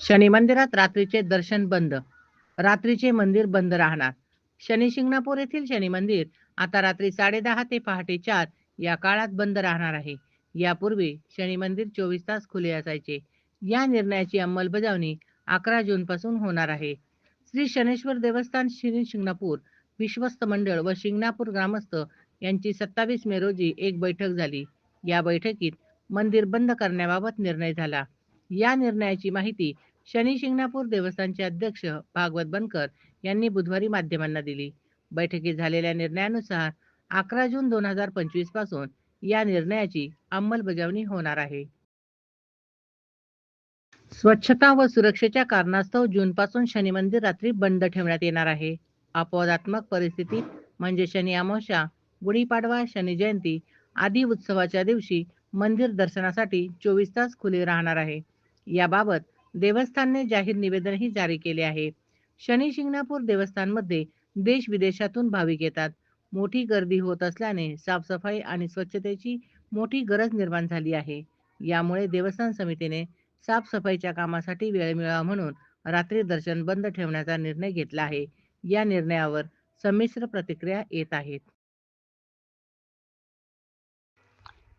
शनी मंदिरात रात्रीचे दर्शन बंद. रात्रीचे मंदिर बंद राहणार. शनी शिंगणापूर येथील शनी मंदिर आता रात्री साडेदहा ते पहाटे चार या काळात बंद राहणार आहे. यापूर्वी शनी मंदिर चोवीस तास खुले असायचे. या निर्णयाची अंमलबजावणी अकरा जून पासून होणार आहे. श्री शनेश्वर देवस्थान श्री शिंगणापूर विश्वस्त मंडळ व शिंगणापूर ग्रामस्थ यांची सत्तावीस मे रोजी एक बैठक झाली. या बैठकीत मंदिर बंद करण्याबाबत निर्णय झाला. या निर्णयाची माहिती शनी शिंगणापूर देवस्थानचे अध्यक्ष भागवत बनकर यांनी बुधवारी माध्यमांना दिली. बैठकीत झालेल्या निर्णयानुसार अकरा जून दोन हजार पंचवीसपासून या निर्णयाची अंमलबजावणी होणार आहे. स्वच्छता व सुरक्षेच्या कारणास्तव जून पासून शनी मंदिर रात्री बंद ठेवण्यात येणार आहे. अपवादात्मक परिस्थिती म्हणजे शनी अमावस्या गुढीपाडवा शनी जयंती आदी उत्सवाच्या दिवशी मंदिर दर्शनासाठी चोवीस तास खुले राहणार आहे. याबाबत देवस्थानने जाहीर निवेदनही जारी केले आहे. शनी शिंगणापूर देवस्थानमध्ये देश विदेशातून भाविक येतात. मोठी गर्दी होत असल्याने साफसफाई आणि स्वच्छतेची मोठी गरज निर्माण झाली आहे. यामुळे देवस्थान समितीने साफसफाईच्या कामासाठी वेळ मिळावा म्हणून रात्री दर्शन बंद ठेवण्याचा निर्णय घेतला आहे. या निर्णयावर संमिश्र प्रतिक्रिया येत आहेत.